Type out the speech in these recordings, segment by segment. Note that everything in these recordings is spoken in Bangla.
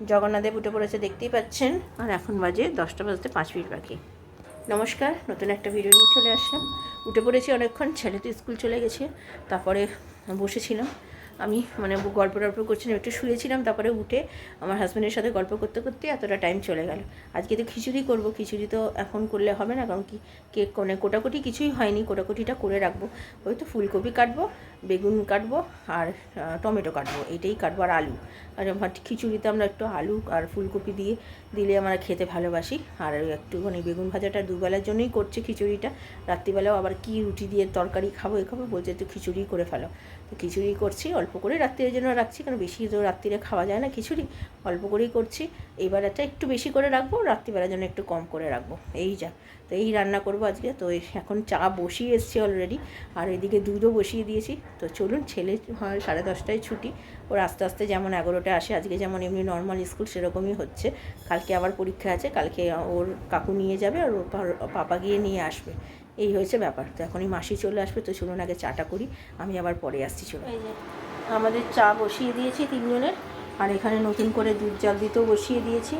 জগন্নাথদেব উঠে পড়েছে দেখতেই পাচ্ছেন। আর এখন বাজে দশটা বাজতে পাঁচ মিনিট বাকি। নমস্কার নতুন একটা ভিডিও নিয়ে চলে আসলাম। উঠে পড়েছি অনেকক্ষণ ছেলে তো স্কুল চলে গেছে তারপরে বসেছিলাম। আমি মানে গল্প টল্প করছিলাম একটু শুয়েছিলাম তারপরে উঠে আমার হাজব্যান্ডের সাথে গল্প করতে করতে এতটা টাইম চলে গেল। আজকে তো খিচুড়ি করব খিচুড়ি তো এখন করলে হবে না কারণ কি কেক মানে কোটাকুটি কিছুই হয়নি কোটাকুটিটা করে রাখব। ওই তো ফুলকপি কাটবো বেগুন কাটবো আর টমেটো কাটবো এটাই কাটবো আর আলু। আর খিচুড়িতে আমরা একটু আলু আর ফুলকপি দিয়ে দিলে আমরা খেতে ভালোবাসি। আর একটুখানি বেগুন ভাজাটা দুবেলার জন্যই করছি খিচুড়িটা। রাত্রিবেলাও আবার কি রুটি দিয়ে তরকারি খাব এ খাব বলছে একটু খিচুড়ি করে ফেলো। তো খিচুড়ি করছি, অল্প করে রাত্রির জন্য রাখছি, কারণ বেশি তো রাত্রিরে খাওয়া যায় না খিচুড়ি। অল্প করেই করছি। এইবারটা একটু বেশি করে রাখব, রাত্রিবেলার জন্য একটু কম করে রাখব। এই যা। তো এই রান্না করব আজকে। তো এখন চা বসিয়ে এসছি অলরেডি আর এদিকে দুধও বসিয়ে দিয়েছি। তো চলুন, ছেলে সাড়ে দশটায় ছুটি। ওর আস্তে আস্তে যেমন এগারোটায় আসে। আজকে যেমন এমনি নর্মাল স্কুল সেরকমই হচ্ছে। কালকে আবার পরীক্ষা আছে, কালকে ওর কাকু নিয়ে যাবে আর ওর পাপা গিয়ে নিয়ে আসবে। এই হয়েছে ব্যাপার। তো এখনই মাসি চলে আসবে, তো চলুন আগে চাটা করি। আমি আবার পরে আসছি, চলুন। আমাদের চা বসিয়ে দিয়েছি তিনজনের। আর এখানে নতুন করে দুধ জাল দিতেও বসিয়ে দিয়েছি।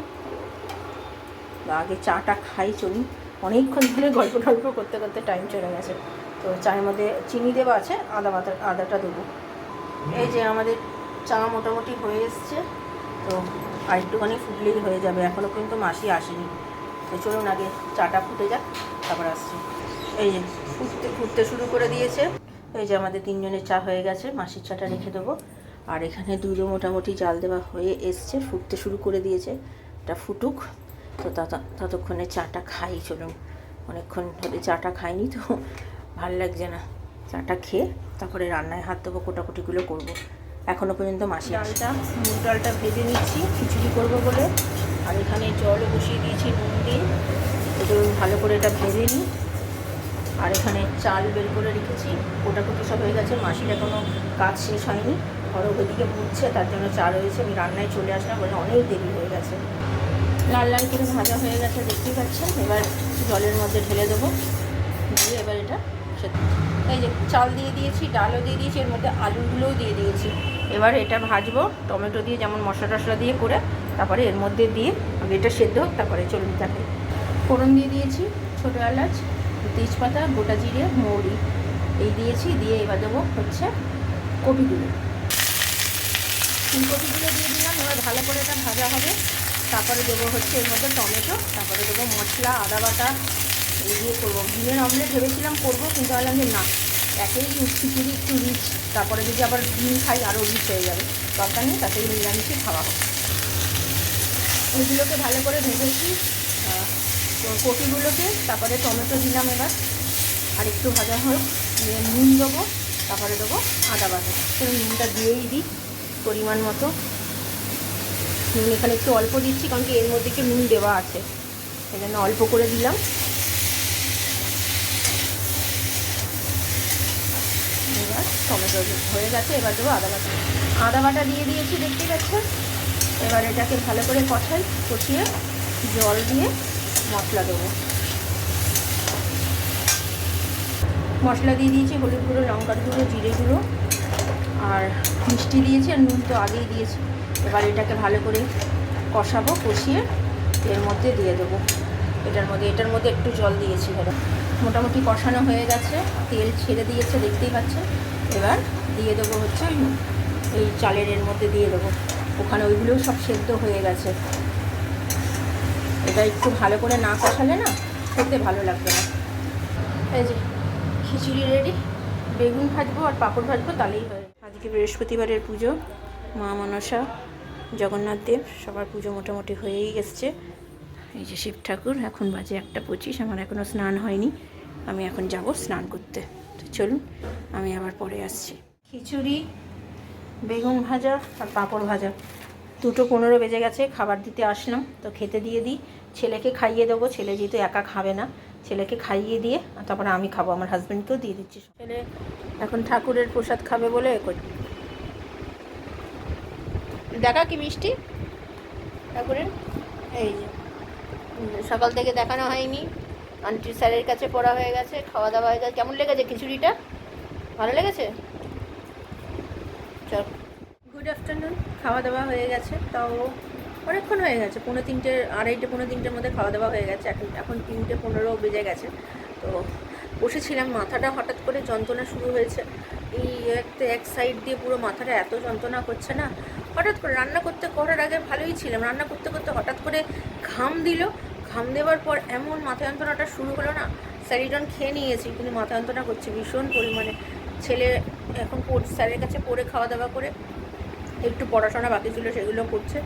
আগে চাটা খাই, চলুন। অনেকক্ষণ ধরে গল্প টল্প করতে করতে টাইম চলে গেছে। তো চায়ের মধ্যে চিনি দেওয়া আছে, আদা বাতা আদাটা দেবো। এই যে আমাদের চা মোটামুটি হয়ে এসছে। তো আর একটুখানি ফুটলেই হয়ে যাবে। এখনও কিন্তু মাসি আসেনি। তো চলুন আগে চাটা ফুটে যাক, তারপর আসছি। এই যে, ফুটতে ফুটতে শুরু করে দিয়েছে। এই যে আমাদের তিনজনের চা হয়ে গেছে, মাসির চাটা রেখে দেবো। আর এখানে দুধও মোটামুটি জাল দেওয়া হয়ে এসছে, ফুটতে শুরু করে দিয়েছে। এটা ফুটুক, তো তত- ততক্ষণে চাটা খাই, চলুন। অনেকক্ষণ ধরে চাটা খাইনি তো, ভালো লাগছে না। চাটা খেয়ে তারপরে রান্নায় হাত দেবো, কোটাকুটিগুলো করব। এখনও পর্যন্ত মাসি ডালটা, মুগ ডালটা ভেজে নিচ্ছি, খিচুড়ি করব বলে। আর এখানে জল বসিয়ে দিয়েছি নুন দিয়ে। একটু ভালো করে এটা ভেজে নিই। আর এখানে চাল বের করে রেখেছি। ওটা কোটাকুটি সব হয়ে গেছে। মাসির এখনও কাজ শেষ হয়নি। ঘরে ওদিকে বুঝছে তার জন্য চাল হয়েছে। আমি রান্নায় চলে আসলাম বলে অনেক দেরি হয়ে গেছে। লাল লাল করে ভাজা হয়ে গেছে, দেখতেই পাচ্ছেন। এবার জলের মধ্যে ঢেলে দেবো। দিয়ে এবার এটা এই যে চাল দিয়ে দিয়েছি, ডালও দিয়ে দিয়েছি, এর মধ্যে আলুগুলোও দিয়ে দিয়েছি। এবার এটা ভাজবো, টমেটো দিয়ে যেমন মশলা টশলা দিয়ে করে, তারপরে এর মধ্যে দিয়ে আগে এটা সেদ্ধ হোক, তারপরে চলুন থাকে ফোড়ন দিয়ে দিয়েছি ছোটো এলাচ, তেজপাতা, গোটা জিরে, মৌরি। এই দিয়েছি, দিয়ে এবার দেবো হচ্ছে কপিগুলো। ফুলকপিগুলো দিয়ে দিলাম, এবার ভালো করে এটা ভাজা হবে। তারপরে দেবো হচ্ছে এর মধ্যে টমেটো, তারপরে দেবো মশলা, আদা বাটা এই দিয়ে করব। ডিমের অমলেট ভেবেছিলাম করব কিন্তু ভাবলাম যে না একেই খিচুড়ি একটু রিচ তারপরে যদি আবার ডিম খাই আরও রিচ হয়ে যাবে। দরকার নেই তাতেই নিরামিষই খাওয়া হোক ওইগুলোকে ভালো করে আহ, কপিগুলোকে তারপরে টমেটো দিলাম এবার আর একটু ভাজা হোক দিয়ে নুন দেবো তারপরে দেবো আদা বাটা। তো নুনটা দিয়েই দিই পরিমাণ মতো। নুন এখানে একটু অল্প দিচ্ছি কারণ কি এর মধ্যে একটু নুন দেওয়া আছে এই জন্য অল্প করে দিলাম এবার টমেটো হয়ে গেছে, এবার দেবো আদা বাটা। আদা বাটা দিয়ে দিয়েছি, দেখতে পাচ্ছেন? এবার এটাকে ভালো করে কষাই, কষিয়ে জল দিয়ে মশলা দেবো। মশলা দিয়ে দিয়েছি হলুদ গুঁড়ো, লঙ্কার গুঁড়ো, জিরে গুঁড়ো, আর মিষ্টি দিয়েছি, আর নুন তো আগেই দিয়েছি। এবার এটাকে ভালো করে কষাবো, কষিয়ে এর মধ্যে দিয়ে দেবো। এটার মধ্যে এটার মধ্যে একটু জল দিয়েছি ধরো। মোটামুটি কষানো হয়ে গেছে, তেল ছেড়ে দিয়েছে, দেখতেই পাচ্ছেন? এবার দিয়ে দেবো হচ্ছে এই চালের এর মধ্যে দিয়ে দেবো। ওখানে ওইগুলোও সব সেদ্ধ হয়ে গেছে। এটা একটু ভালো করে না কষালে না খেতে ভালো লাগবে না। এই যে খিচুড়ি রেডি বেগুন ভাজবো আর পাঁপড় ভাজবো, তাহলেই হয় আজকে বৃহস্পতিবারের পুজো, মা মনসা, জগন্নাথ দেব, সবার পুজো মোটামুটি হয়েই এসছে। এই যে শিব ঠাকুর, এখন বাজে একটা পঁচিশ, আমার এখনও স্নান হয়নি। আমি এখন যাব স্নান করতে। তো চলুন, আমি আবার পরে আসছি। খিচুড়ি, বেগুন ভাজা আর পাঁপড় ভাজা। দুটো পনেরো বেজে গেছে, খাবার দিতে আসলাম, তো খেতে দিয়ে দিই। ছেলেকে খাইয়ে দেবো, ছেলে যেহেতু একা খাবে না, ছেলেকে খাইয়ে দিয়ে আর তারপরে আমি খাব, আমার হাজব্যান্ডকেও দিয়ে দিচ্ছি। ছেলে এখন ঠাকুরের প্রসাদ খাবে বলে এ করি। দেখা কি মিষ্টি? ঠাকুরের? এই যে সকাল থেকে দেখানো হয়নি। আন্টি স্যারের কাছে পড়া হয়ে গেছে, খাওয়া দাওয়া হয়ে গেছে। কেমন লেগেছে খিচুড়িটা? ভালো লেগেছে? চল। গুড আফটারনুন খাওয়া দাওয়া হয়ে গেছে, তাও অনেকক্ষণ হয়ে গেছে, পৌনে তিনটে, আড়াইটে, পৌনে তিনটের মধ্যে খাওয়া দাওয়া হয়ে গেছে, এখন এখন তিনটে পনেরো বেজে গেছে। তো বসেছিলাম, মাথাটা হঠাৎ করে যন্ত্রণা শুরু হয়েছে। এই একটা এক সাইড দিয়ে পুরো মাথাটা এত যন্ত্রণা করছে না, হঠাৎ করে রান্না করতে করার আগে ভালোই ছিলাম, রান্না করতে করতে হঠাৎ করে ঘাম দিল ঘাম দেওয়ার পর এমন মাথা যন্ত্রণাটা শুরু হলো না? স্যারিডন খেয়ে নিয়েছি, কিন্তু মাথা যন্ত্রণা করছে ভীষণ পরিমাণে। ছেলে এখন স্যারের কাছে পড়ে খাওয়া দাওয়া করে, একটু পড়াশোনা বাকি ছিল সেগুলো করছে,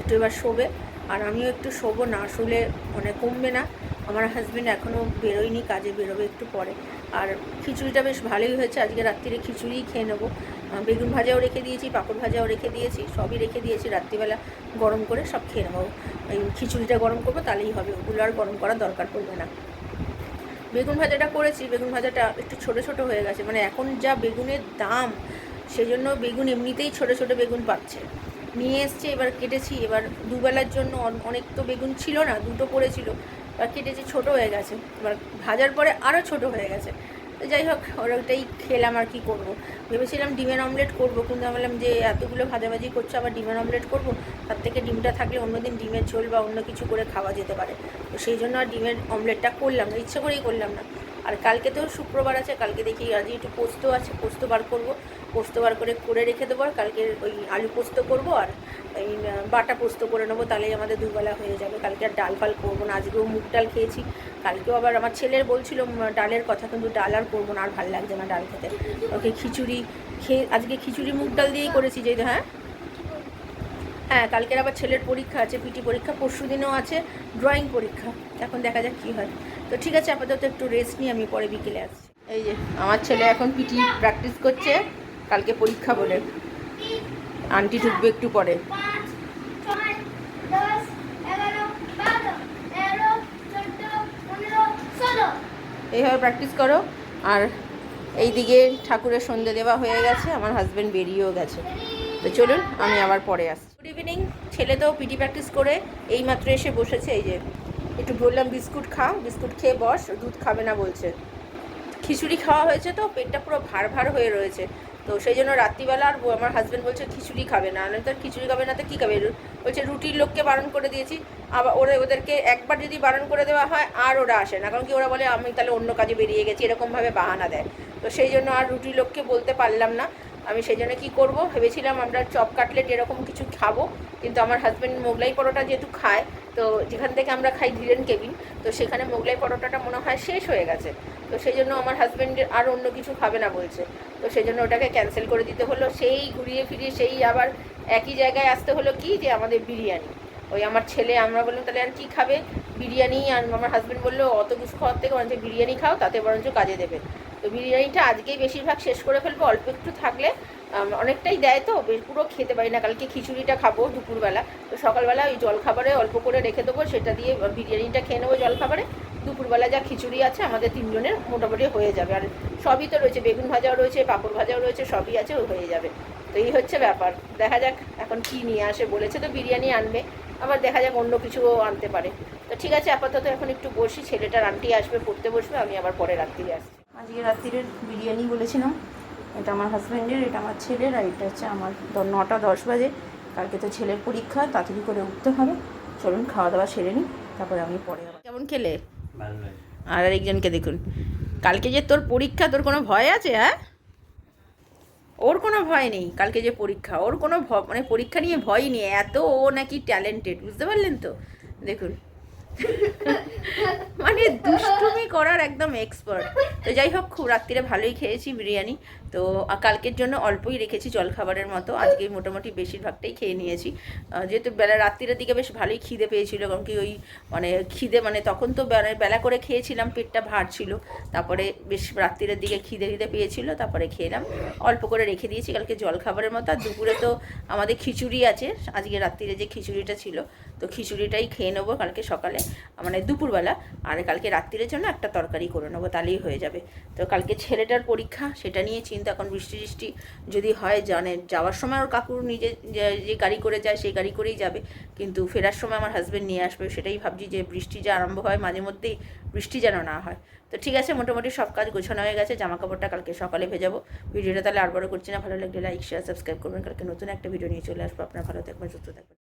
একটু এবার শোবে। আর আমিও একটু শোবো, না শুলে মানে কমবে না। আমার হাজব্যান্ড এখনও বেরোয়নি, কাজে বেরোবে একটু পরে। আর খিচুড়িটা বেশ ভালোই হয়েছে। আজকে রাত্রিরে খিচুড়িই খেয়ে নেব। বেগুন ভাজাও রেখে দিয়েছি, পাঁপড় ভাজাও রেখে দিয়েছি, সবই রেখে দিয়েছি। রাত্রিবেলা গরম করে সব খেয়ে নেব। এই খিচুড়িটা গরম করব, তাহলেই হবে। ওগুলো আর গরম করার দরকার পড়বে না। বেগুন ভাজাটা করেছি। বেগুন ভাজাটা একটু ছোট ছোট হয়ে গেছে। মানে এখন যা বেগুনের দাম, সেজন্য বেগুন এমনিতেই ছোট ছোট বেগুন পাচ্ছে। নিয়ে এসছে, এবার কেটেছি। এবার দুবেলার জন্য অনেক তো বেগুন ছিল না, দুটো পড়েছিল। এবার কেটেছি ছোট হয়ে গেছে, এবার ভাজার পরে আরও ছোট হয়ে গেছে। তো যাই হোক ওটাই খেলাম আর কি করব। ভেবেছিলাম ডিমের অমলেট করব, কিন্তু আমি বললাম যে এতগুলো ভাজাভাজি করছ, আবার ডিমের অমলেট করব? তার থেকে ডিমটা থাকলে অন্যদিন ডিমের ঝোল বা অন্য কিছু করে খাওয়া যেতে পারে। তো সেই জন্য আর ডিমের অমলেটটা করলাম না, ইচ্ছে করেই করলাম না। আর কালকে তো শুক্রবার আছে, কালকে দেখি আজ একটু পোস্ত আছে, পোস্ত বার করব। পোস্ত বার করে করে রেখে দেবো আর কালকে ওই আলু পোস্ত করব আর এই বাটা পোস্ত করে নেব, তাহলেই আমাদের দুবেলা হয়ে যাবে। কালকে আর ডাল ফাল করব না, আজকেও মুগ ডাল খেয়েছি। কালকেও আবার আমার ছেলের বলছিল ডালের কথা, কিন্তু ডাল আর করব না, আর ভালো লাগছে না ডাল খেতে। ওকে খিচুড়ি খেয়ে, আজকে খিচুড়ি মুগ ডাল দিয়েই করেছি যে হ্যাঁ? হ্যাঁ কালকের আবার ছেলের পরীক্ষা আছে পিটি পরীক্ষা, পরশু দিনও আছে, ড্রয়িং পরীক্ষা। এখন দেখা যাক কী হয়। তো ঠিক আছে, আপাতত একটু রেস্ট নিয়ে আমি পরে বিকেলে আসছি। এই যে, আমার ছেলে এখন পিটি প্র্যাকটিস করছে। কালকে পরীক্ষা বলে। আন্টি ঢুকবে একটু পরে। এইভাবে প্র্যাকটিস করো। আর এইদিকে ঠাকুরের সন্ধে দেওয়া হয়ে গেছে, আমার হাজব্যান্ড বেরিয়েও গেছে। তো চলুন, আমি আবার পরে আসছি। গুড ইভিনিং ছেলে তো পিটি প্র্যাকটিস করে এই মাত্র এসে বসেছে, এই যে একটু বললাম বিস্কুট খাও বিস্কুট খেয়ে বস, দুধ খাবে না বলছে। খিচুড়ি খাওয়া হয়েছে তো, পেটটা পুরো ভার ভার হয়ে রয়েছে। তো সেই জন্য রাত্রিবেলা আর আমার হাজব্যান্ড বলছে খিচুড়ি খাবে না। আমি তো খিচুড়ি খাবে না, তো কী খাবে? বলছে, রুটির লোককে বারণ করে দিয়েছি। আবার ওরা ওদেরকে একবার যদি বারণ করে দেওয়া হয়, আর ওরা আসে না। কারণ কি ওরা বলে, আমি তাহলে অন্য কাজে বেরিয়ে গেছি, এরকমভাবে বাহানা দেয়। তো সেই জন্য আর রুটির লোককে বলতে পারলাম না। আমি সেই জন্য কী করব? ভেবেছিলাম আমরা চপ কাটলেট এরকম কিছু খাব, কিন্তু আমার হাজব্যান্ড মোগলাই পরোটা যেহেতু খায়, তো যেখান থেকে আমরা খাই ধীরেন কেবিন, তো সেখানে মোগলাই পরোটাটা মনে হয় শেষ হয়ে গেছে। তো সেই জন্য আমার হাজব্যান্ডের আর অন্য কিছু খাবে না বলছে। তো সেই জন্য ওটাকে ক্যান্সেল করে দিতে হলো। সেই ঘুরিয়ে ফিরিয়ে সেই আবার একই জায়গায় আসতে হলো কি? যে আমাদের বিরিয়ানি। ওই আমার ছেলে, আমরা বললাম, তাহলে আর কী খাবে? বিরিয়ানি, আর আমার হাজব্যান্ড বলল, অত কিছু খাওয়ার থেকে বরঞ্চ বিরিয়ানি খাও, তাতে বরঞ্চ কাজে দেবে। তো বিরিয়ানিটা আজকেই বেশিরভাগ শেষ করে ফেলব, অল্প একটু থাকলে অনেকটাই দেয় তো পুরো খেতে পারি না, কালকে খিচুড়িটা খাব দুপুরবেলা। তো সকালবেলা ওই জলখাবারে অল্প করে রেখে দেবো, সেটা দিয়ে বিরিয়ানিটা খেয়ে নেব জলখাবারে। দুপুরবেলা যা খিচুড়ি আছে, আমাদের তিনজনের মোটামুটি হয়ে যাবে। আর সবই তো রয়েছে, বেগুন ভাজাও রয়েছে, পাঁপড় ভাজাও রয়েছে, সবই আছে হয়ে যাবে। তো এই হচ্ছে ব্যাপার। দেখা যাক এখন কি নিয়ে আসে, বলেছে তো বিরিয়ানি আনবে, আবার দেখা যাক অন্য কিছুও আনতে পারে। তো ঠিক আছে, আপাতত এখন একটু বসি, ছেলেটার আন্টি আসবে, পড়তে বসবে, আমি আবার পরে রাত্রিরে আসছি। আজকে রাত্রিরের বিরিয়ানি বলেছিলাম। এটা আমার হাজব্যান্ডের এটা আমার ছেলের আর এটা হচ্ছে আমার নটা দশ বাজে। কালকে তো ছেলের পরীক্ষা তাড়াতাড়ি করে উঠতে হবে। চলুন খাওয়া দাওয়া সেরে নিই তারপরে আমি পরে আবার। কেমন খেলে? ভালো আর আরেকজনকে দেখুন। কালকে যে তোর পরীক্ষা তোর কোনো ভয় আছে হ্যাঁ? ওর কোনো ভয় নেই কালকে যে পরীক্ষা। ওর কোনো মানে পরীক্ষা নিয়ে ভয় নেই এত ও নাকি ট্যালেন্টেড বুঝতে পারলেন তো? দেখুন। মানে দুষ্টুমি করার একদম এক্সপার্ট তো যাই হোক, খুব রাত্রিরে ভালোই খেয়েছি বিরিয়ানি। তো কালকের জন্য অল্পই রেখেছি জলখাবারের মতো। আজকে মোটামুটি বেশিরভাগটাই খেয়ে নিয়েছি। যেহেতু বেলা রাত্রিরের দিকে বেশ ভালোই খিদে পেয়েছিল, কারণ কি ওই মানে খিদে মানে তখন তো বেলা বেলা করে খেয়েছিলাম, পেটটা ভার ছিল। তারপরে বেশ রাত্রিরের দিকে খিদে খিদে পেয়েছিল, তারপরে খেলাম। অল্প করে রেখে দিয়েছি কালকে জলখাবারের মতো। আর দুপুরে তো আমাদের খিচুড়ি আছে। আজকে রাত্রিরে যে খিচুড়িটা ছিল, তো খিচুড়িটাই খেয়ে নেব কালকে সকালে। মানে দুপুরবেলা, আর কালকে রাত্রিরের জন্য একটা তরকারি করে নেব, তাহলেই হয়ে যাবে। তো কালকে ছেলেটার পরীক্ষা, সেটা নিয়ে চিন্তা, এখন বৃষ্টি টিষ্টি যদি হয়, জানে, যাওয়ার সময় ওর কাকুর নিজে যে যে গাড়ি করে যায়, সেই গাড়ি করেই যাবে। কিন্তু ফেরার সময় আমার হাজব্যান্ড নিয়ে আসবে, সেটাই ভাবছি যে বৃষ্টি যে আরম্ভ হয়, মাঝে মধ্যেই বৃষ্টি যেন না হয়। তো ঠিক আছে, মোটামুটি সব কাজ গোছানো হয়ে গেছে জামা কাপড়টা কালকে সকালে ভেজাবো। ভিডিওটা তাহলে আর বড় করছি না, ভালো লাগলে লাইক শেয়ার সাবস্ক্রাইব করবেন। কালকে নতুন একটা ভিডিও নিয়ে চলে আসব। আপনার ভালো থাকবেন, সুস্থ থাকবেন।